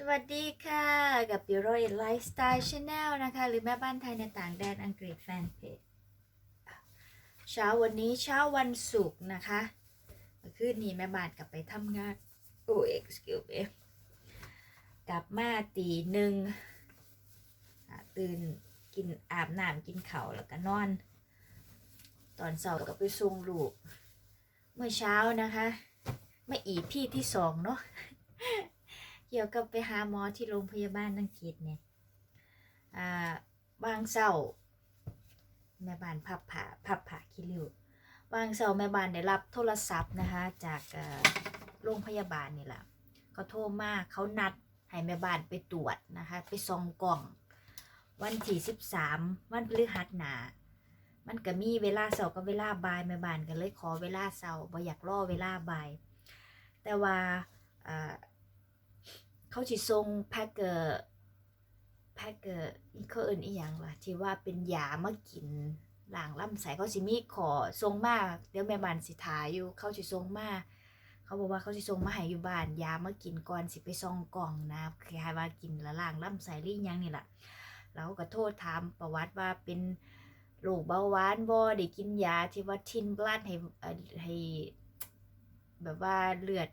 สวัสดีค่ะ กับปิโร i ไลฟ์สไตล์ชาแนลนะคะ หรือแม่บ้านไทยในต่างแดนอังกฤษแฟนเพจเช้าวันนี้เช้าวันศุกร์นะคะเมื่อคืนนี้แม่บ้านกลับไปทำงาน โอ้ excuse me กลับมาตีหนึ่งตื่นกินอาบน้ำกินข้าวแล้วก็นอน ตอนเช้าก็ไปส่งลูก เมื่อเช้านะคะ ไม่อีพี่ที่สองเนาะ เกี่ยวกับไปหาหมอที่โรงพยาบาลอังกฤษเนี่ยอ่าบางเศร้าแม่บ้านพับผ่าพับผ่าคิริวบางเศร้าแม่บ้านได้รับโทรศัพท์นะคะ จากโรงพยาบาลนี่แหละเขาโทรมาเขานัดให้แม่บ้านไปตรวจนะคะ ไปซองกล่อง วันที่สิบสามวันพฤหัสหนา มันก็มีเวลาเสาร์กับเวลาบ่ายแม่บ้านก็เลยขอเวลาเสาร์บ่อยากรอเวลาบ่ายแต่ว่า เขาสิส่งแพ็กเกอร์แพ็กเกอร์อีกเขาเอินอีหยังล่ะที่ว่าเป็นยามากินล้างลำไส้เขาสิมีขอส่งมาเดี๋ยวแม่บ้านสิทาอยู่เขาสิส่งมาเขาบอกว่าเขาสิส่งมาให้อยู่บ้านยามากินก่อนสิไปซองกล่องนะคล้ายๆว่ากินล้วล้างลำไส้หรือหยังนี่แหละแล้วก็โทษถามประวัติว่าเป็นโรคเบาหวานบ่ได้กินยาที่ว่าทินบลัดให้ให้แบบว่าเลือด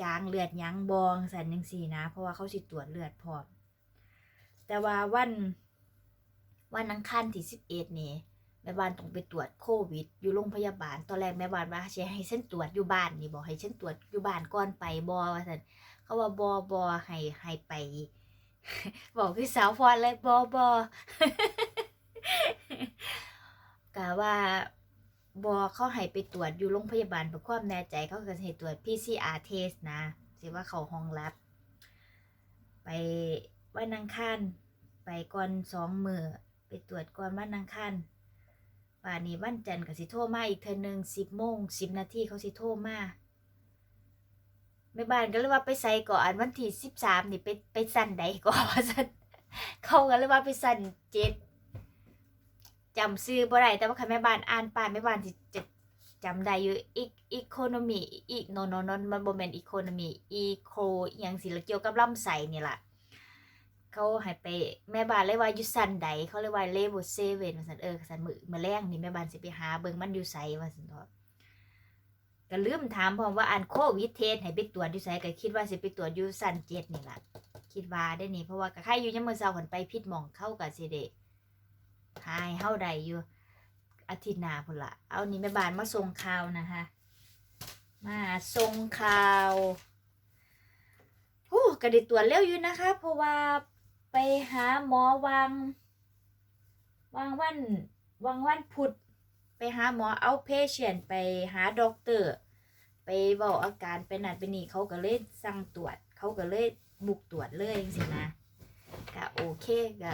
จางเลือดยังบองสันยังสี่นะ เพราะว่าเขาสิตรวจเลือดพร้อมแต่ว่าวัน วันอังคารที่สิบเอ็ดนี่แม่บ้านต้องไปตรวจโควิด อยู่โรงพยาบาล ตอนแรกแม่บ้านว่าจะให้ฉันตรวจอยู่บ้านนี่บอกให้ฉันตรวจอยู่บ้านก่อนไปบอว่าสันเขาว่าบอบอให้ให้ไป บอกพี่สาวฟอนเลยบอบอกะว่า บอเขาให้ไปตรวจอยู่โรงพยาบาลเพื่อความแน่ใจเขาก็ให้ตรวจ PCR test นะสิว่าเขาห้องรับ ไปวันอังคารไปก่อนสองมือไปตรวจก่อนวันอังคารป่านนี้วันจันทร์ก็สิโทรมาอีกเทอหนึ่งสิบโมงสิบนาทีเขาสิโทรมาแม่บ้านก็เลยว่าไปใส่ก่อนวันที่สิบสามนี่ไปไปสั่นใดก่อนว่าสั่นเขาก็เลยว่าไปสั่นเจ็ด จำซื้อบ่ได้แต่ว่าคันแม่บ้านอ่านป้ายแม่บ้านสิจะจำได้อยู่อีกอีโคโนมีอีโนโนนมันบ่แม่นอีโคโนมีอีโคอหยังสิละเกี่ยวกับลำไส้นี่ล่ะเขาให้ไปแม่บ้านเลยว่าอยู่สันใดเขาเลยว่าเลเวลเซเว่นว่าซั่นเออสันมือมาแรงนี่แม่บ้านสิไปหาเบิ่งมันอยู่ไสว่าซั่นเถาะก็ลืมถามพร้อมว่าอันโควิดเทสให้ไปตรวจอยู่ไสก็คิดว่าสิไปตรวจอยู่สันเจ็ดนี่ล่ะคิดว่าได้นี่เพราะว่าก็ใครอยู่ยามมื้อเช้าเพิ่นไปผิดหม่องเข้าก็สิได้ หายเฮาใดอยู่อาทิตย์หน้าพุ่นละเอานี่แม่บ้านมาส่งข่าวนะคะ มาส่งข่าวโอ้ก็ได้ตรวจเร็วอยู่นะคะ เพราะว่าไปหาหมอวางวางวันวางวันพุธไปหาหมอเอาเพเชียนไปหาด็อกเตอร์ ไปบอกอาการไปนั่นไปนี่เขาก็เลยสั่งตรวจ เขาก็เลยบุกตรวจเลยจังสินะก็โอเคก็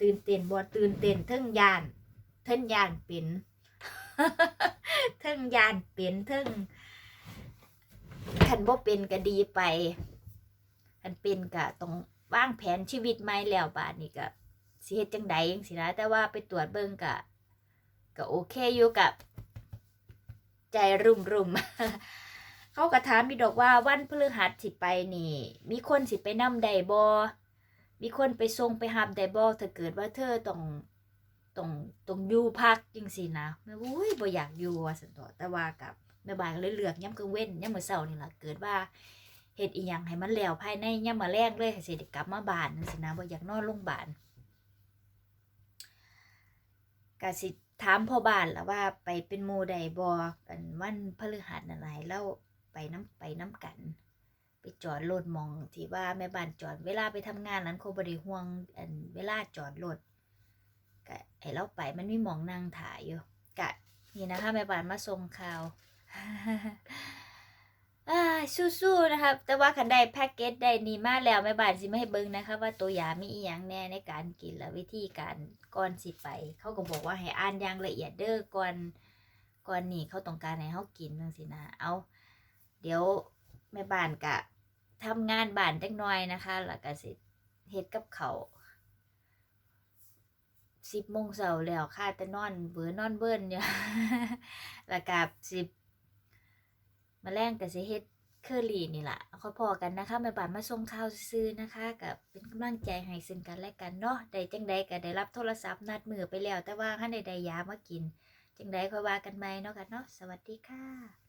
ตื่นเต้นบ่ตื่นเต้นเทิงยานเทิงยานเป็นเทิงยานเป็นเทิงคันบ่เป็นก็ดีไปคันเป็นก็ต้องวางแผนชีวิตใหม่แล้วบาดนี้ก็สิเฮ็ดจังใดจังซี่นะแต่ว่าไปตรวจเบิ่งก็ก็โอเคอยู่กับ ใจรุ่มรุ่มเขาก็ถามมีดอกว่าวันพฤหัสสิไปนี่ มีคนสิไปนำใดบ่ มีคนไปส่งไปหับได้บ่ถ้าเกิดว่าเธอต้องต้องต้องอยู่พักจังซี่นะแม่อุ้ยบ่อยากอยู่ว่าซั่นตัวแต่ว่ากับแม่บานก็เลยเลือกยามกลางเว้นยามมื้อเช้านี่ล่ะเกิดว่าเฮ็ดอีหยังให้มันแล้วภายในยามมื้อแลงเลยให้สิได้กลับมาบ้านจังซี่นะบ่อยากนอนโรงพยาบาลก็สิถามพ่อบ้านล่ะว่าไปเป็นหมู่ใดบ่อันวันพฤหัสนั่นล่ะให้เราไปน้ำไปน้ำกัน จอดรถมองที่ว่าแม่บ้านจอดเวลาไปทำงานนั้นเขาบริห่วงอันเวลาจอดรถก็ให้เราไปมันมีมองนั่งถ่ายอยู่กะนี่นะคะแม่บ้านมาส่งข่าวอสู้ๆนะครับ แต่ว่าคันได้แพ็กเกจได้นี่มาแล้วแม่บ้านสิไม่ให้เบิ่งนะคะ ว่าตัวยามีอีหยังแน่ในการกินและวิธีการก่อนสิไป เขาก็บอกว่าให้อ่านอย่างละเอียดเด้อก่อนก่อนนี่เขาต้องการให้เขากินจังซี่นะเอา เดี๋ยวแม่บ้านกะ ทำงานบ้านจักหน่อยนะคะ แล้วก็สิเฮ็ดกับเขาสิบโมงเสาร์แล้วค่ะแต่นอนเบือนอนเบิ้นอยู่แล้วก็สิบมาแรงก็สิเฮ็ดเคอรี่นี่แหละขอพอกันนะคะแม่บ้านมาส่งข่าวซื้อนะคะ กับเป็นกำลังใจให้ซึ่งกันและกันเนาะได้จังใดก็ได้รับโทรศัพท์นัดมือไปแล้ว แต่ว่าถ้าใดๆยามากิน จังใดค่อยว่ากันใหม่เนาะกันเนาะสวัสดีค่ะ